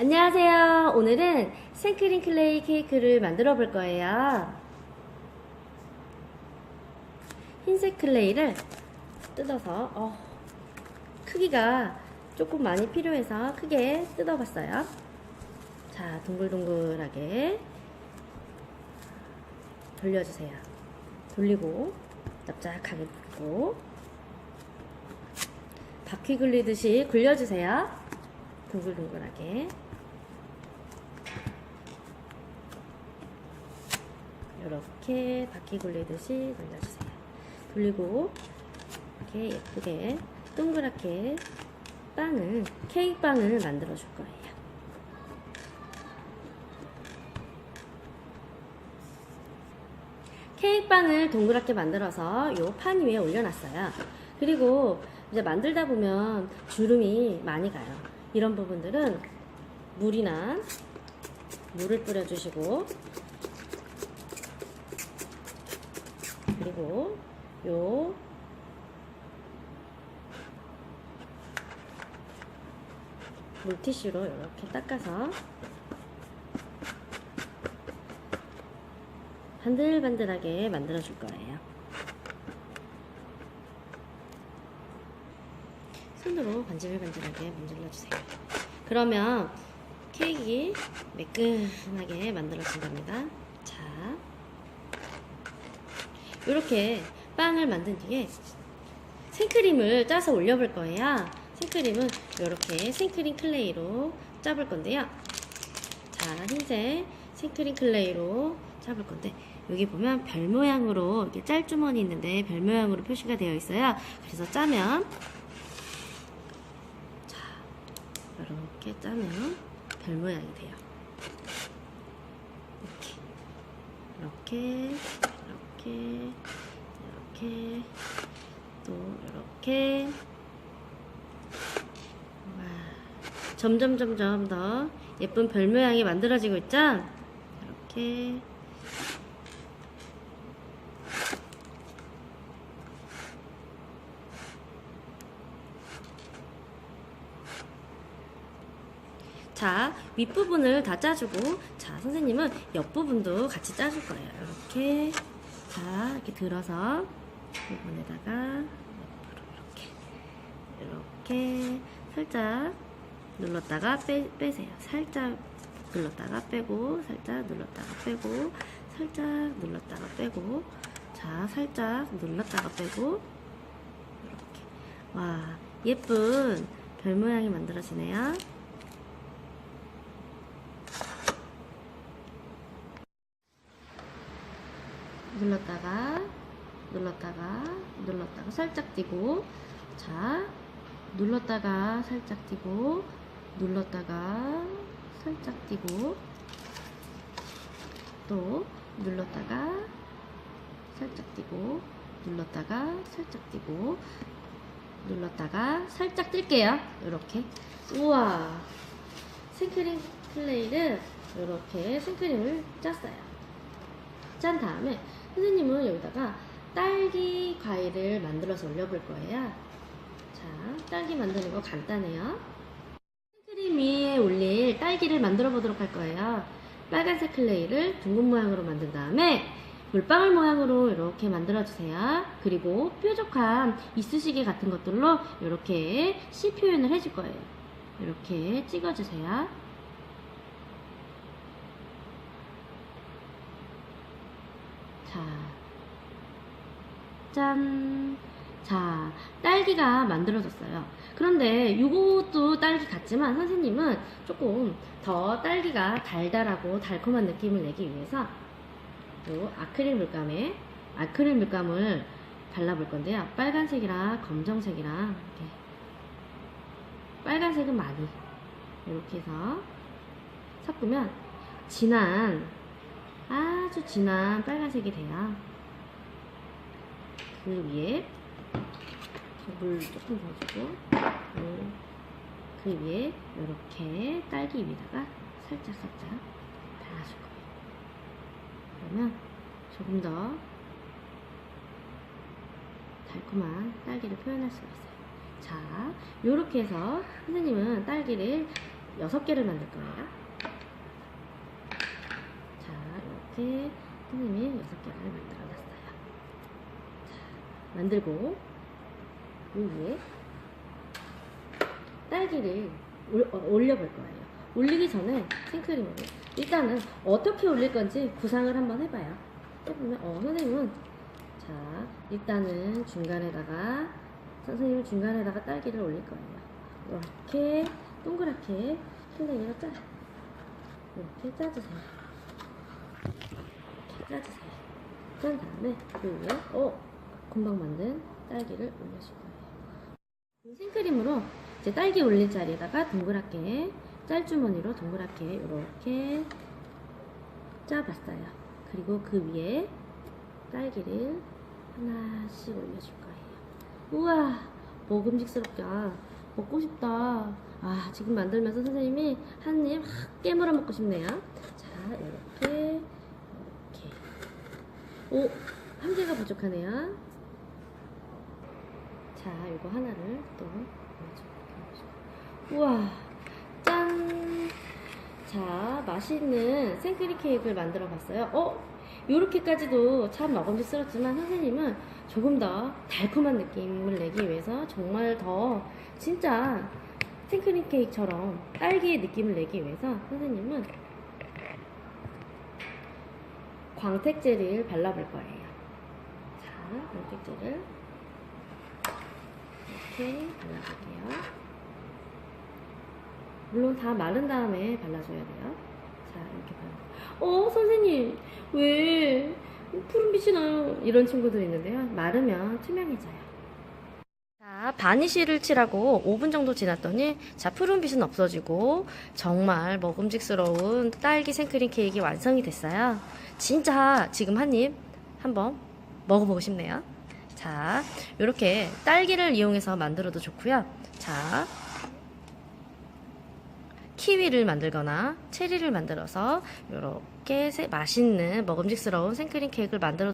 안녕하세요. 오늘은 생크림 클레이 케이크를 만들어 볼 거예요. 흰색 클레이를 뜯어서 어, 크기가 조금 많이 필요해서 크게 뜯어봤어요. 자, 동글동글하게 돌려주세요. 돌리고 납작하게 굴고 바퀴 굴리듯이 굴려주세요. 동글동글하게 이렇게 바퀴 굴리듯이 돌려주세요. 돌리고 이렇게 예쁘게 동그랗게 빵을 케이크 빵을 만들어 줄 거예요. 케이크 빵을 동그랗게 만들어서 요 판 위에 올려놨어요. 그리고 이제 만들다 보면 주름이 많이 가요. 이런 부분들은 물이나 물을 뿌려주시고 그리고 요 물티슈로 이렇게 닦아서 반들반들하게 만들어 줄 거예요. 손으로 반질반질하게 문질러 주세요. 그러면 케이크 매끈하게 만들어진답니다. 자, 이렇게 빵을 만든 뒤에 생크림을 짜서 올려볼 거예요. 생크림은 이렇게 생크림 클레이로 짜볼 건데요. 자, 흰색 생크림 클레이로 짜볼 건데 여기 보면 별 모양으로 이렇게 짤주머니 있는데 별 모양으로 표시가 되어 있어요. 그래서 짜면 자, 이렇게 짜면 별 모양이 돼요. 이렇게, 이렇게, 이렇게, 이렇게, 또 이렇게. 와, 점점 점점 더 예쁜 별 모양이 만들어지고 있죠? 이렇게. 자, 윗부분을 다 짜주고, 자, 선생님은 옆부분도 같이 짜줄 거예요. 이렇게. 자, 이렇게 들어서, 부분에다가, 옆으로 이렇게. 이렇게, 살짝 눌렀다가 빼, 빼세요. 살짝 눌렀다가 빼고, 살짝 눌렀다가 빼고, 살짝 눌렀다가 빼고, 자, 살짝 눌렀다가 빼고, 이렇게. 와, 예쁜 별 모양이 만들어지네요. 눌렀다가 눌렀다가 눌렀다가 살짝 띄고 자 눌렀다가 살짝 띄고 눌렀다가 살짝 띄고 또 눌렀다가 살짝 띄고 눌렀다가 살짝 띄고 눌렀다가 살짝 뜰게요. 이렇게. 우와. 생크림 플레이를 이렇게 생크림을 짰어요. 짠 다음에 선생님은 여기다가 딸기 과일을 만들어서 올려볼 거예요. 자, 딸기 만드는 거 간단해요. 생크림 위에 올릴 딸기를 만들어 보도록 할 거예요. 빨간색 클레이를 둥근 모양으로 만든 다음에 물방울 모양으로 이렇게 만들어 주세요. 그리고 뾰족한 이쑤시개 같은 것들로 이렇게 시 표현을 해줄 거예요. 이렇게 찍어 주세요. 자, 짠. 자, 딸기가 만들어졌어요. 그런데 이것도 딸기 같지만 선생님은 조금 더 딸기가 달달하고 달콤한 느낌을 내기 위해서 요 아크릴 물감에 아크릴 물감을 발라볼 건데요. 빨간색이랑 검정색이랑 이렇게 빨간색은 많이 이렇게 해서 섞으면 진한 아주 진한 빨간색이 돼요. 그 위에 물 조금 넣어주고 물, 그 위에 이렇게 딸기 위에다가 살짝 살짝 발라줄 거예요. 그러면 조금 더 달콤한 딸기를 표현할 수가 있어요. 자, 이렇게 해서 선생님은 딸기를 여섯 개를 만들 거예요. 자, 이렇게 선생님이 여섯 개를 만들어 놨어요. 자, 만들고 이 위에 딸기를 올, 어, 올려볼 거예요. 올리기 전에 생크림으로 일단은 어떻게 올릴 건지 구상을 한번 해봐요. 해보면 어 선생님은 자 일단은 중간에다가 선생님은 중간에다가 딸기를 올릴 거예요. 이렇게 동그랗게 선생님이 짜 이렇게 짜주세요. 이렇게 짜주세요. 짠 다음에 그 위에 어 금방 만든 딸기를 올려줄 거예요. 이 생크림으로 이제 딸기 올릴 자리에다가 동그랗게 짤주머니로 동그랗게 이렇게 짜봤어요. 그리고 그 위에 딸기를 하나씩 올려줄 거예요. 우와, 먹음직스럽다. 먹고 싶다. 아, 지금 만들면서 선생님이 한 입 확 깨물어 먹고 싶네요. 자, 이렇게, 이렇게. 오, 한 개가 부족하네요. 자, 이거 하나를 또. 우와, 짠! 자, 맛있는 생크림 케이크를 만들어 봤어요. 어? 요렇게까지도 참 먹음직스럽지만 선생님은 조금 더 달콤한 느낌을 내기 위해서 정말 더 진짜 생크림 케이크처럼 딸기의 느낌을 내기 위해서 선생님은 광택제를 발라볼 거예요. 자, 광택제를 이렇게 발라볼게요. 물론 다 마른 다음에 발라줘야 돼요. 자, 이렇게 발라. 어, 선생님, 왜 푸른빛이 나요? 이런 친구들 있는데요. 마르면 투명해져요. 자, 바니쉬를 칠하고 5분 정도 지났더니 자, 푸른빛은 없어지고 정말 먹음직스러운 딸기 생크림 케이크 완성이 됐어요. 진짜 지금 한 입 한번 먹어보고 싶네요. 자, 이렇게 딸기를 이용해서 만들어도 좋고요. 자, 키위를 만들거나 체리를 만들어서 이렇게 맛있는 먹음직스러운 생크림 케이크를 만들어